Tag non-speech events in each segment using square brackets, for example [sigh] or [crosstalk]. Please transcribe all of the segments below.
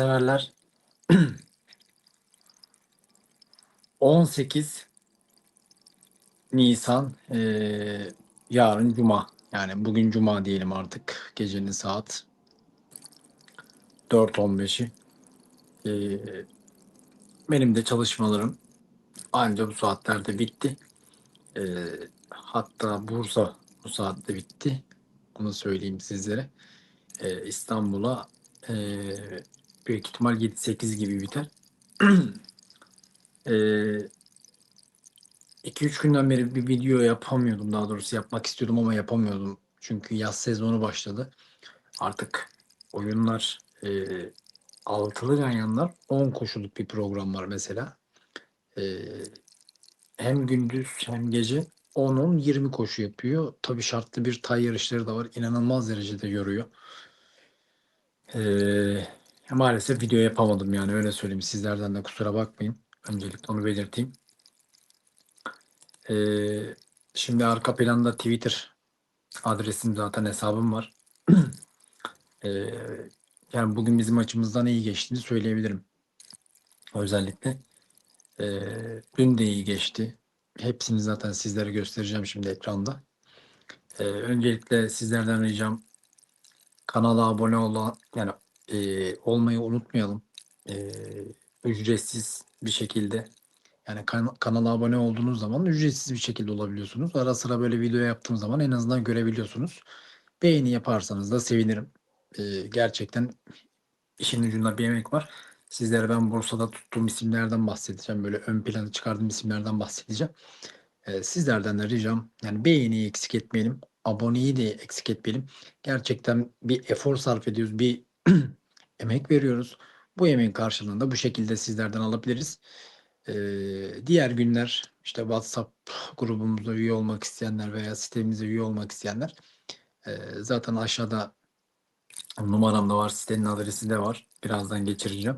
Severler. [clears throat] 18 Nisan eee, yarın Cuma. Yani bugün Cuma diyelim artık. Gecenin saat 4.15'i. Eee, benim de çalışmalarım anca bu saatlerde bitti. Eee, hatta Bursa bu saatte bitti. Bunu söyleyeyim sizlere. Eee, İstanbul'a eee büyük ihtimal 7-8 gibi biter. [clears throat] Eee 2-3 günden beri bir video yapamıyordum. Daha doğrusu yapmak istiyordum ama yapamıyordum. Çünkü yaz sezonu başladı. Artık oyunlar eee altılı ganyanlar 10 koşuluk bir program var mesela. Eee, hem gündüz hem gece 10-10-20 koşu yapıyor. Tabii şartlı bir tay yarışları da var. İnanılmaz derecede yoruyor. Eee, maalesef video yapamadım yani öyle söyleyeyim. Sizlerden de kusura bakmayın. Öncelikle onu belirteyim. Eee, şimdi arka planda Twitter adresim zaten hesabım var. Eee, [clears throat] yani bugün bizim açımızdan iyi geçtiğini söyleyebilirim. Özellikle. Eee, dün de iyi geçti. Hepsini zaten sizlere göstereceğim şimdi ekranda. Eee, öncelikle sizlerden ricam kanala abone olan yani eee, olmayı unutmayalım. Eee, ücretsiz bir şekilde yani kan- kanala abone olduğunuz zaman ücretsiz bir şekilde olabiliyorsunuz. Ara sıra böyle video yaptığım zaman en azından görebiliyorsunuz. Beğeni yaparsanız da sevinirim. Eee, gerçekten işin ucunda bir emek var. Sizlere ben Bursa'da tuttuğum isimlerden bahsedeceğim. Böyle ön plana çıkardığım isimlerden bahsedeceğim. Eee, sizlerden de ricam yani beğeniyi eksik etmeyelim. Aboneyi de eksik etmeyelim. Gerçekten bir efor sarf ediyoruz. Bir [clears throat] emek veriyoruz. Bu emeğin karşılığında bu şekilde sizlerden alabiliriz. Eee, diğer günler işte WhatsApp grubumuza üye olmak isteyenler veya sitemize üye olmak isteyenler eee, zaten aşağıda numaram da var. Sitenin adresi de var. Birazdan geçireceğim.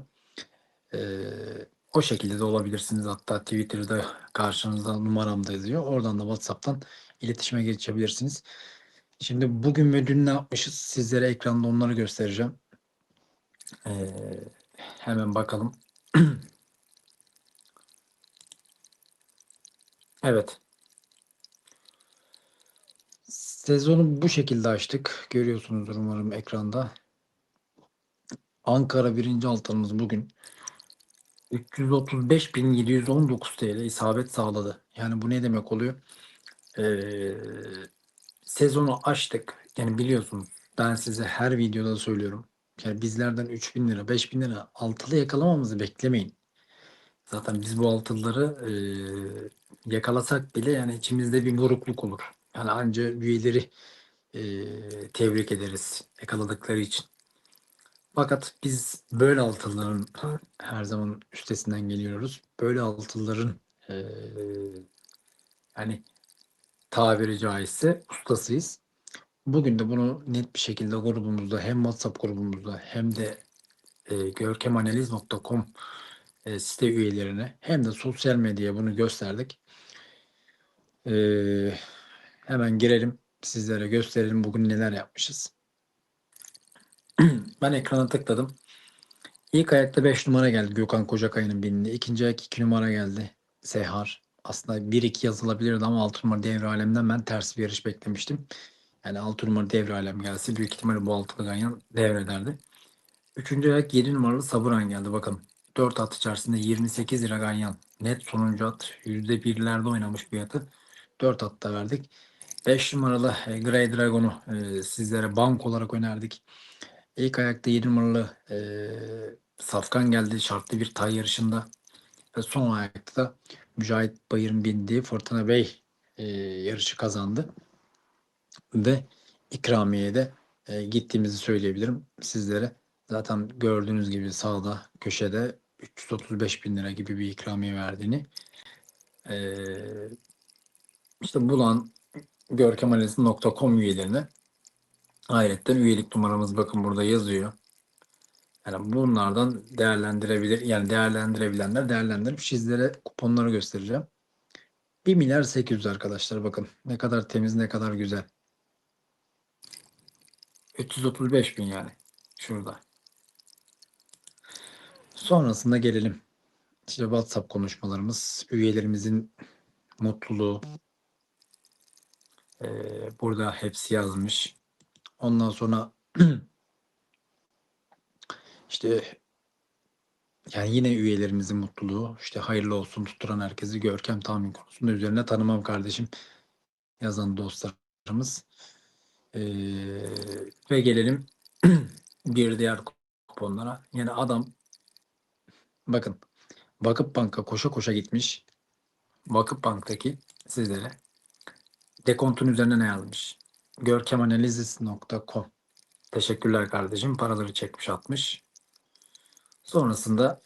Eee, o şekilde de olabilirsiniz. Hatta Twitter'da karşınızda numaram da yazıyor. Oradan da WhatsApp'tan iletişime geçebilirsiniz. Şimdi bugün ve dün ne yapmışız? Sizlere ekranda onları göstereceğim. Eee, hemen bakalım. [clears throat] Evet. Sezonu bu şekilde açtık. Görüyorsunuzdur umarım ekranda. Ankara birinci altanımız bugün 335.719 TL isabet sağladı. Yani bu ne demek oluyor? Ee, sezonu açtık. Yani biliyorsunuz ben size her videoda söylüyorum. Yani bizlerden 3000 lira, 5000 lira altılı yakalamamızı beklemeyin. Zaten biz bu altılıları e, yakalasak bile yani içimizde bir burukluk olur. Yani anca üyeleri e, tebrik ederiz yakaladıkları için. Fakat biz böyle altınların her zaman üstesinden geliyoruz. Böyle altınların e, yani tabiri caizse ustasıyız. Bugün de bunu net bir şekilde grubumuzda hem WhatsApp grubumuzda hem de e, görkemanaliz.com e, site üyelerine hem de sosyal medyaya bunu gösterdik. E, hemen girelim sizlere gösterelim bugün neler yapmışız. [clears throat] ben ekrana tıkladım. İlk ayakta 5 numara geldi Gökhan Kocakay'ın bindiği. İkinci ayak 2 numara geldi Sehar. Aslında 1-2 yazılabilirdi ama 6 numara devre alemden ben ters bir yarış beklemiştim. Yani 6 numara devre alem gelse büyük ihtimalle bu altılı ganyan devrederdi. Üçüncü ayak 7 numaralı Saburan geldi bakın. 4 at içerisinde 28 lira ganyan. Net sonuncu at. %1'lerde oynamış bir atı. 4 atta verdik. 5 numaralı e, Grey Dragon'u e, sizlere bank olarak önerdik. İlk ayakta 7 numaralı e, Safkan geldi şartlı bir tay yarışında. Ve son ayakta da Mücahit Bayır'ın bindiği Fırtına Bey e, yarışı kazandı. Ve ikramiye de e, gittiğimizi söyleyebilirim sizlere. Zaten gördüğünüz gibi sağda köşede 335 bin lira gibi bir ikramiye verdiğini. E, işte bulan görkemanaliz.com üyelerine Ayrıca üyelik numaramız bakın burada yazıyor. Yani bunlardan değerlendirebilir yani değerlendirebilenler değerlendirip sizlere kuponları göstereceğim. 1 milyar 800 arkadaşlar bakın ne kadar temiz ne kadar güzel. 335 bin yani şurada. Sonrasında gelelim. İşte WhatsApp konuşmalarımız, üyelerimizin mutluluğu. Ee, burada hepsi yazmış. Ondan sonra [clears throat] işte yani yine üyelerimizin mutluluğu. işte hayırlı olsun tutturan herkesi görkem tahmin konusunda üzerine tanımam kardeşim yazan dostlarımız. Ee, ve gelelim [clears throat] bir diğer kuponlara. Yani adam bakın Vakıf Bank'a koşa koşa gitmiş. Vakıf Bank'taki sizlere dekontun üzerine ne yazmış? Görkemanalizis.com Teşekkürler kardeşim. Paraları çekmiş atmış. Sonrasında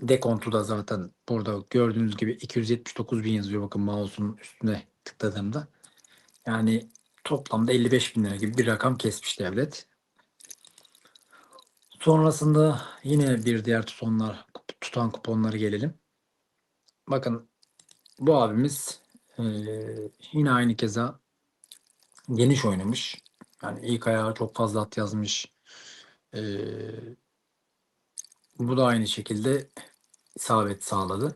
dekontu da zaten burada gördüğünüz gibi 279 bin yazıyor. Bakın mouse'un üstüne tıkladığımda. Yani toplamda 55 bin lira gibi bir rakam kesmiş devlet. Sonrasında yine bir diğer tutonlar, tutan kuponları gelelim. Bakın bu abimiz eee, yine aynı keza geniş oynamış. Yani ilk ayağa çok fazla at yazmış. Eee, bu da aynı şekilde isabet sağladı.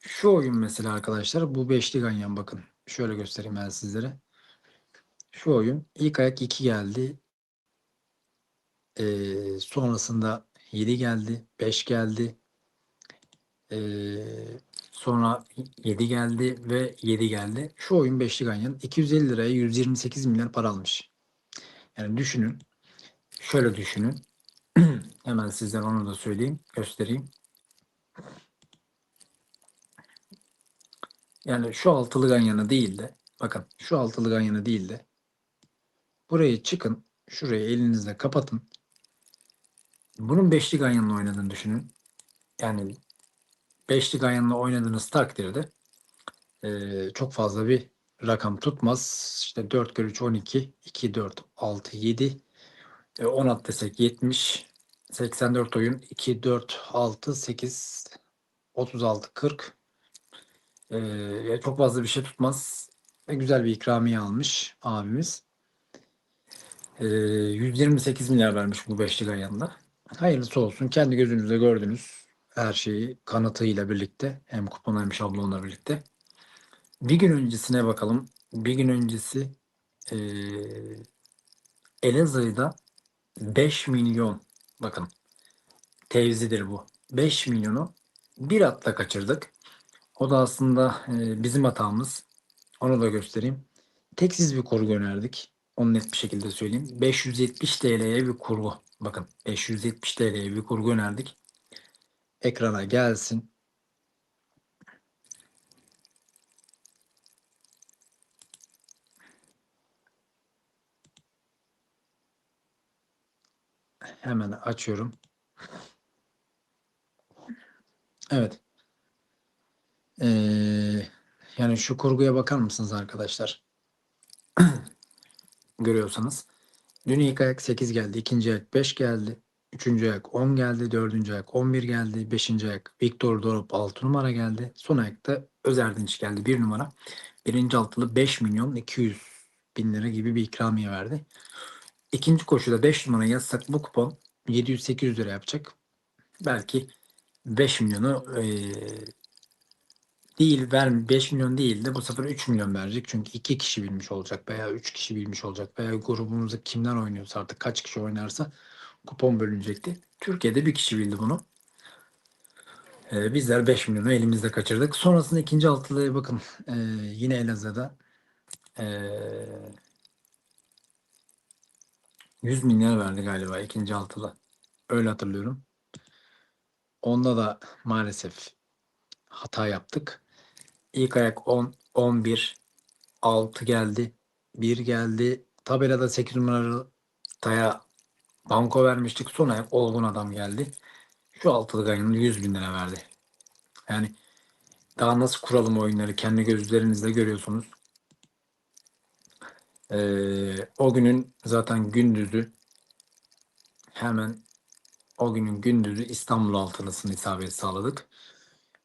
Şu oyun mesela arkadaşlar bu beşli ganyan bakın. Şöyle göstereyim ben sizlere. Şu oyun ilk ayak 2 geldi. Eee, sonrasında 7 geldi, 5 geldi. Eee, sonra 7 geldi ve 7 geldi. Şu oyun beşli ganyan 250 liraya 128 milyar para almış. Yani düşünün. Şöyle düşünün. [clears throat] Hemen sizlere onu da söyleyeyim, göstereyim. Yani şu altılı ganyanı değil de bakın şu altılı ganyanı değil de buraya çıkın. Şurayı elinizle kapatın. Bunun beşli ganyanla oynadığını düşünün. Yani beşli ganyanla oynadığınız takdirde eee, çok fazla bir rakam tutmaz. İşte 4 kere 3 12, 2, 4, 6, 7, e, 10 at desek 70, 84 oyun, 2, 4, 6, 8, 36, 40. Ya çok fazla bir şey tutmaz. Ve güzel bir ikramiye almış abimiz. Eee 128 milyar vermiş bu beşli ganyanla. Hayırlısı olsun. Kendi gözünüzle gördünüz her şeyi kanıtıyla birlikte hem kupon hem şablonla birlikte. Bir gün öncesine bakalım. Bir gün öncesi eee Elazığ'da 5 milyon bakın tevzidir bu. 5 milyonu bir atla kaçırdık. O da aslında eee, bizim hatamız. Onu da göstereyim. Teksiz bir kurgu önerdik. Onu net bir şekilde söyleyeyim. 570 TL'ye bir kurgu. Bakın 570 TL'ye bir kurgu önerdik. Ekrana gelsin. Hemen açıyorum. Evet. Ee, yani şu kurguya bakar mısınız arkadaşlar? [clears throat] Görüyorsanız. Dün ilk ayak 8 geldi. ikinci ayak 5 geldi. Üçüncü ayak 10 geldi. Dördüncü ayak 11 geldi. Beşinci ayak Viktor Dorop 6 numara geldi. Son ayakta Özerdinç geldi 1 numara. Birinci altılı 5 milyon 200 bin lira gibi bir ikramiye verdi. İkinci koşuda 5 numara yazsak bu kupon 700-800 lira yapacak. Belki 5 milyonu eee, değil ver 5 milyon değil de bu sefer 3 milyon verecek. Çünkü 2 kişi bilmiş olacak veya 3 kişi bilmiş olacak veya grubumuzda kimler oynuyorsa artık kaç kişi oynarsa kupon bölünecekti. Türkiye'de bir kişi bildi bunu. Ee, bizler 5 milyonu elimizde kaçırdık. Sonrasında ikinci altılıya bakın. Ee, yine Elazığ'da ee, 100 milyar verdi galiba ikinci altılı. Öyle hatırlıyorum. Onda da maalesef hata yaptık. İlk ayak 10, 11, 6 geldi. 1 geldi. Tabelada 8 numaralı Taya banko vermiştik. Son ayak olgun adam geldi. Şu altılı ganyanın 100 bin lira verdi. Yani daha nasıl kuralım oyunları kendi gözlerinizle görüyorsunuz. Ee, o günün zaten gündüzü hemen o günün gündüzü İstanbul altılısını isabet sağladık.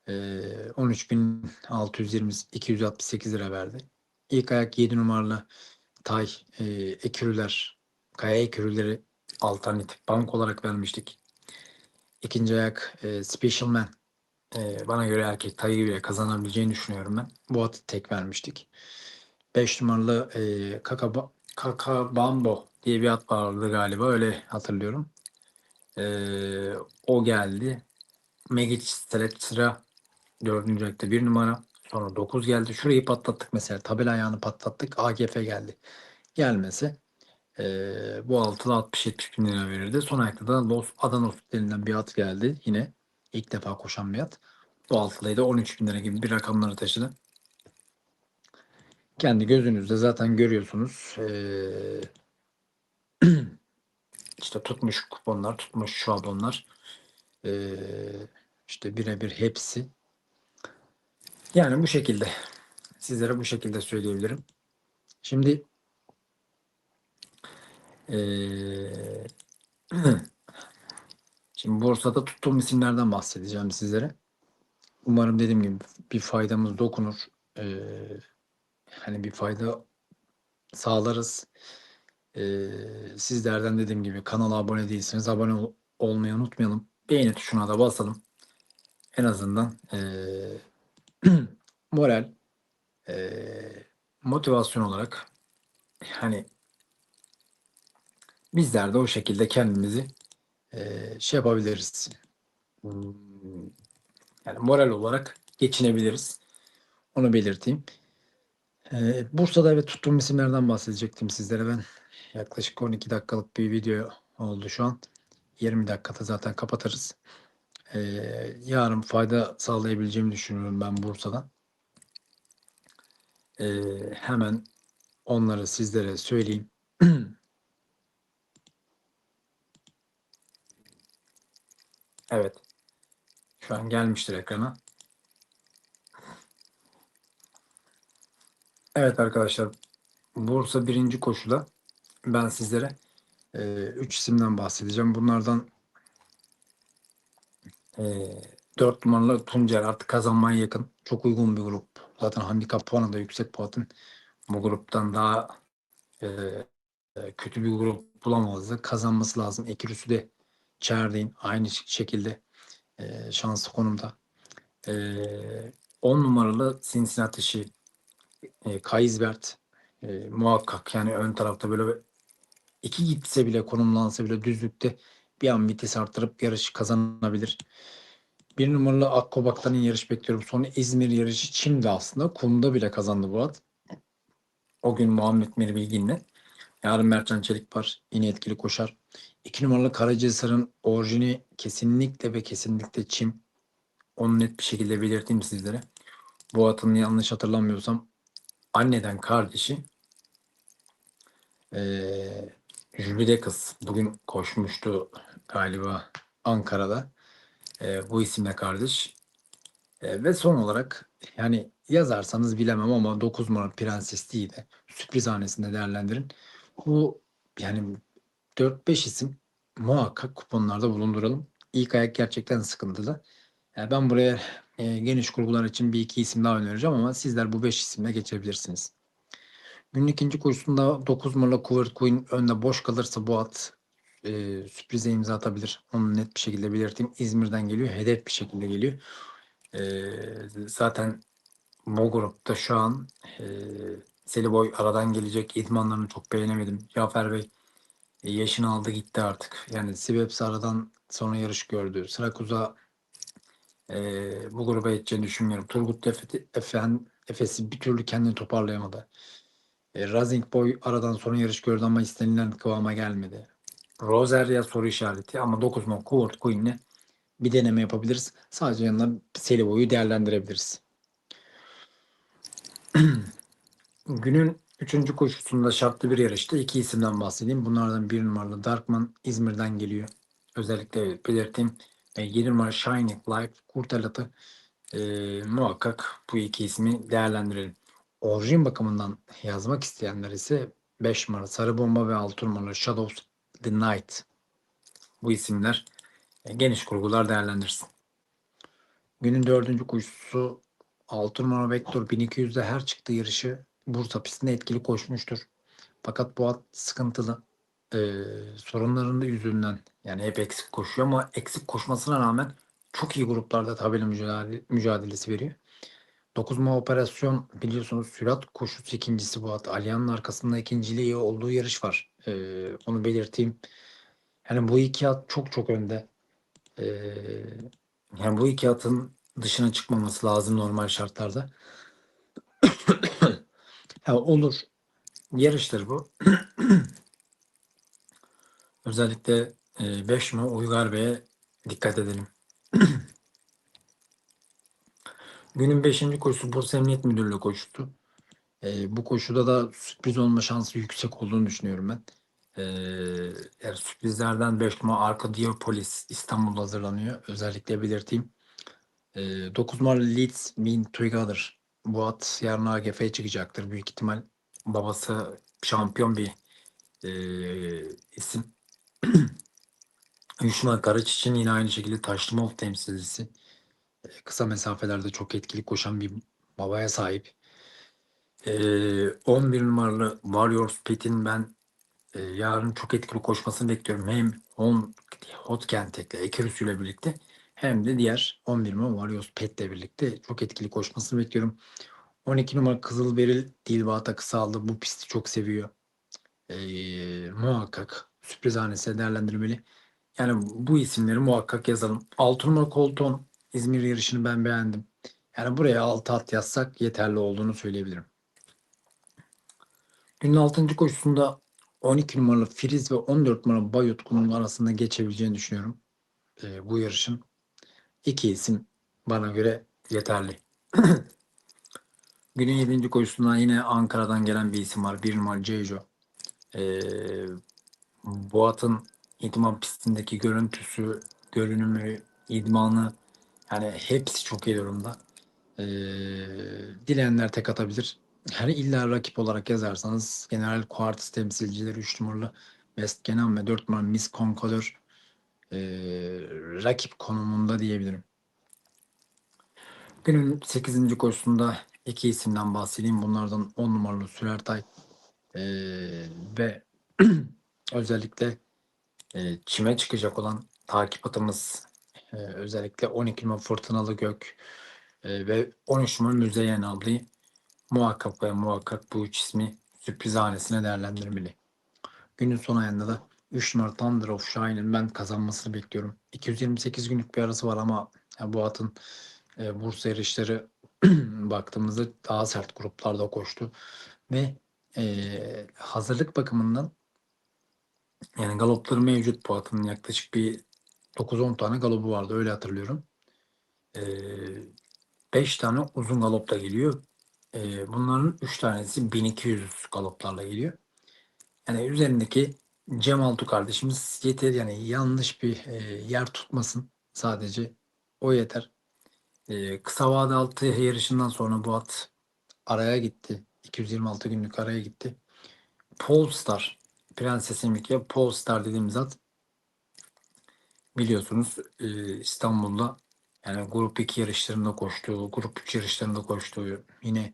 Ee, 13.620 lira verdi. İlk ayak 7 numaralı Tay e, Ekürüler Kaya Ekürüleri alternatif bank olarak vermiştik. ikinci ayak e, Special Man. E, bana göre erkek Tayyip ile kazanabileceğini düşünüyorum ben. Bu atı tek vermiştik. 5 numaralı e, Kaka, Kaka Bambo diye bir at vardı galiba. Öyle hatırlıyorum. E, o geldi. Megic Select dördüncü ayakta bir numara. Sonra 9 geldi. Şurayı patlattık mesela. Tabela ayağını patlattık. AGF geldi. Gelmesi eee, bu altıda 60-70 bin lira verirdi. Son ayakta da Los Adanos denilen bir at geldi. Yine ilk defa koşan bir at. Bu altılıyı da 13 bin lira gibi bir rakamları taşıdı. Kendi gözünüzde zaten görüyorsunuz. Eee [clears throat] işte tutmuş kuponlar, tutmuş şablonlar. Eee işte birebir hepsi. Yani bu şekilde. Sizlere bu şekilde söyleyebilirim. Şimdi eee, [clears throat] şimdi borsada tuttuğum isimlerden bahsedeceğim sizlere. Umarım dediğim gibi bir faydamız dokunur. Eee, hani bir fayda sağlarız. Eee, sizlerden dediğim gibi kanala abone değilseniz abone ol- olmayı unutmayalım. Beğeni tuşuna da basalım. En azından eee, [clears throat] moral, eee, motivasyon olarak hani bizler de o şekilde kendimizi eee, şey yapabiliriz. Hmm, Yani moral olarak geçinebiliriz. Onu belirteyim. Eee, Bursa'da evet tuttuğum isimlerden bahsedecektim sizlere ben. Yaklaşık 12 dakikalık bir video oldu şu an. 20 dakikada zaten kapatırız. Yarın fayda sağlayabileceğimi düşünüyorum ben Bursa'dan. Eee, hemen onları sizlere söyleyeyim. [clears throat] Evet. Şu an gelmiştir ekrana. Evet arkadaşlar. Bursa birinci koşuda ben sizlere 3 isimden bahsedeceğim. Bunlardan e, 4 numaralı Tuncer artık kazanmaya yakın. Çok uygun bir grup. Zaten handikap puanı da yüksek Poat'ın bu gruptan daha e, kötü bir grup bulamazdı. Kazanması lazım. Ekürüsü de Çerdeğin aynı şekilde e, şanslı konumda. E, 10 numaralı Cincinnati Şi, e, Kaisbert e, muhakkak yani ön tarafta böyle iki gitse bile konumlansa bile düzlükte bir an vites arttırıp yarış kazanabilir. Bir numaralı Akkobak'tan yarış bekliyorum. Sonra İzmir yarışı Çin'de aslında. Kum'da bile kazandı bu at. O gün Muhammed Meri Bilgin'le. Yarın Mertcan Çelik var. Yine etkili koşar. İki numaralı Karacahisar'ın orijini kesinlikle ve kesinlikle Çim. Onu net bir şekilde belirteyim sizlere. Bu atın yanlış hatırlamıyorsam anneden kardeşi eee Jülide kız bugün koşmuştu galiba Ankara'da. Eee, bu isimle kardeş. Eee, ve son olarak yani yazarsanız bilemem ama 9 numara Prenses de sürpriz hanesinde değerlendirin. Bu yani 4-5 isim muhakkak kuponlarda bulunduralım. İlk ayak gerçekten sıkıntılı. Yani ben buraya e, geniş kurgular için bir iki isim daha önereceğim ama sizler bu 5 isimle geçebilirsiniz. Günün ikinci koşusunda 9 numaralı Covert Queen önde boş kalırsa bu at e, sürprize imza atabilir. Onu net bir şekilde belirteyim. İzmir'den geliyor. Hedef bir şekilde geliyor. E, zaten bu grupta şu an e, Seliboy aradan gelecek. İdmanlarını çok beğenemedim. Cafer Bey e, yaşını aldı gitti artık. Yani Sibeps aradan sonra yarış gördü. Sırakuz'a e, bu gruba yeteceğini düşünmüyorum. Turgut Efe, Efen, Efes'i bir türlü kendini toparlayamadı. E, Razing Boy aradan sonra yarış gördü ama istenilen kıvama gelmedi. Rosaria soru işareti ama 9 non Kuvert Queen'le bir deneme yapabiliriz. Sadece yanına Seliboy'u değerlendirebiliriz. [clears throat] Günün üçüncü koşusunda şartlı bir yarışta iki isimden bahsedeyim. Bunlardan bir numaralı Darkman İzmir'den geliyor. Özellikle belirteyim. E, 7 numara Shining Life Kurtalat'ı e, muhakkak bu iki ismi değerlendirelim. Orijin bakımından yazmak isteyenler ise 5 numara Sarı Bomba ve 6 numara Shadows the Night. Bu isimler e, geniş kurgular değerlendirsin. Günün dördüncü koşusu 6 numara Vector 1200'de her çıktığı yarışı Bursa pistinde etkili koşmuştur. Fakat bu at sıkıntılı. eee sorunlarında yüzünden yani hep eksik koşuyor ama eksik koşmasına rağmen çok iyi gruplarda tabela mücadele, mücadelesi veriyor. 9 numara operasyon biliyorsunuz sürat koşusu ikincisi bu at. Aliyan'ın arkasında ikinciliği olduğu yarış var. Eee, onu belirteyim. Yani bu iki at çok çok önde. Eee, yani bu iki atın dışına çıkmaması lazım normal şartlarda. [coughs] Ya olur. Yarıştır bu. [coughs] Özellikle 5 numara Uygar Bey'e dikkat edelim. [coughs] Günün 5. koşusu Bursa Emniyet Müdürlüğü koşusu. Ee, bu koşuda da sürpriz olma şansı yüksek olduğunu düşünüyorum ben. Ee, yani sürprizlerden 5 numara Arka Diopolis İstanbul'da hazırlanıyor. Özellikle belirteyim. Ee, 9 numaralı Leeds Mean Together. Bu at yarın AGF'ye çıkacaktır. Büyük ihtimal babası şampiyon bir ee, isim. [clears throat] Yuşma Karaç için yine aynı şekilde Taşlımov temsilcisi. Ee, kısa mesafelerde çok etkili koşan bir babaya sahip. Ee, 11 numaralı Warriors Pit'in ben e, yarın çok etkili koşmasını bekliyorum. Hem Hon, Hotkentek'le Ekerüs ile birlikte hem de diğer 11 numara Warriors Pet'le birlikte çok etkili koşmasını bekliyorum. 12 numara Kızılberil Dilba takısı aldı. Bu pisti çok seviyor. Ee, muhakkak sürpriz hanesi değerlendirmeli. Yani bu isimleri muhakkak yazalım. 6 numara Colton İzmir yarışını ben beğendim. Yani buraya 6 at yazsak yeterli olduğunu söyleyebilirim. Günün 6. koşusunda 12 numaralı Firiz ve 14 numaralı Bayutkun'un arasında geçebileceğini düşünüyorum. Ee, bu yarışın. iki isim bana göre yeterli. [clears throat] Günün 7. koşusundan yine Ankara'dan gelen bir isim var. 1 numaralı Cejo. Ee, bu atın idman pistindeki görüntüsü, görünümü, idmanı yani hepsi çok iyi durumda. Ee, dileyenler tek atabilir. Yani illa rakip olarak yazarsanız General Quartz temsilcileri 3 numaralı West Kenan ve 4 numaralı Miss Conqueror ee, rakip konumunda diyebilirim. Günün 8. koşusunda iki isimden bahsedeyim. Bunlardan 10 numaralı Sürertay ee, ve [clears throat] özellikle e, çime çıkacak olan takip atımız e, özellikle 12 numara Fırtınalı Gök e, ve 13 numara Müzeyyen Ablı'yı muhakkak ve muhakkak bu üç ismi sürpriz hanesine değerlendirmeli. Günün son ayında da 3 numara Thunder of Shine'ın ben kazanmasını bekliyorum. 228 günlük bir arası var ama yani bu atın e, Bursa yarışları [clears throat] baktığımızda daha sert gruplarda koştu ve e, hazırlık bakımından yani galopları mevcut bu atın yaklaşık bir 9-10 tane galobu vardı öyle hatırlıyorum. 5 tane uzun galopla geliyor. Ee, bunların 3 tanesi 1200 galoplarla geliyor. Yani üzerindeki Cem Altu kardeşimiz yeter yani yanlış bir e, yer tutmasın sadece o yeter. E, kısa vade altı yarışından sonra bu at araya gitti. 226 günlük araya gitti. Polestar Prenses Emike Polestar dediğimiz at biliyorsunuz e, İstanbul'da yani grup 2 yarışlarında koştuğu, grup 3 yarışlarında koştuğu, yine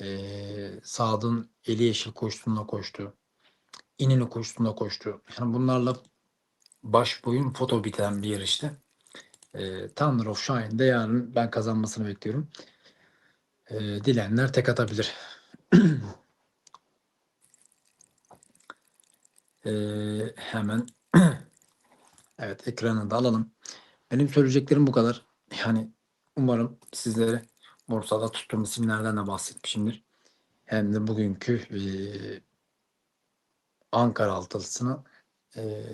e, Saad'ın Eli Yeşil koştuğunda koştu. İnönü koştuğunda koştu. Yani bunlarla baş boyun foto biten bir yarıştı. E, Thunder of Shine'de yarın ben kazanmasını bekliyorum. E, dilenler tek atabilir. [clears throat] e, hemen [clears throat] evet ekranı da alalım. Benim söyleyeceklerim bu kadar. Yani umarım sizlere borsada tuttuğum isimlerden de bahsetmişimdir. Hem de bugünkü e, Ankara altılısını e,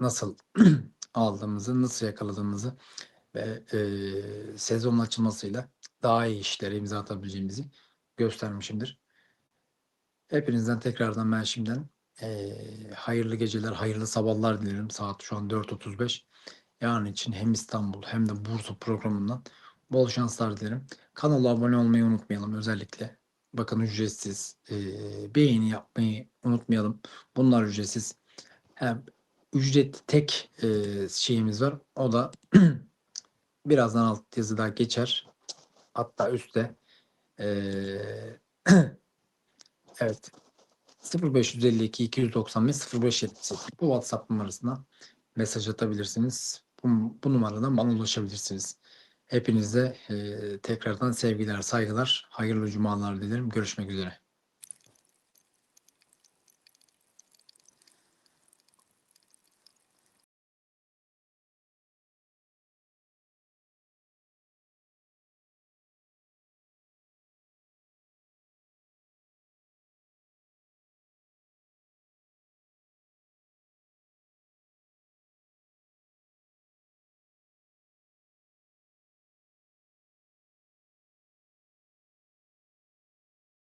nasıl [clears throat] aldığımızı, nasıl yakaladığımızı ve e, sezon açılmasıyla daha iyi işlere imza atabileceğimizi göstermişimdir. Hepinizden tekrardan ben şimdiden e, hayırlı geceler, hayırlı sabahlar dilerim. Saat şu an 4.35. Yarın için hem İstanbul hem de Bursa programından bol şanslar dilerim. Kanala abone olmayı unutmayalım özellikle. Bakın ücretsiz. E, beğeni yapmayı unutmayalım. Bunlar ücretsiz. Hem ücretli tek e, şeyimiz var. O da [clears throat] birazdan alt yazıda geçer. Hatta üstte e, [clears throat] evet 0552 295 0578 bu WhatsApp numarasına mesaj atabilirsiniz. Bu, bu numaradan bana ulaşabilirsiniz. Hepinize tekrardan sevgiler, saygılar, hayırlı cumalar dilerim. Görüşmek üzere.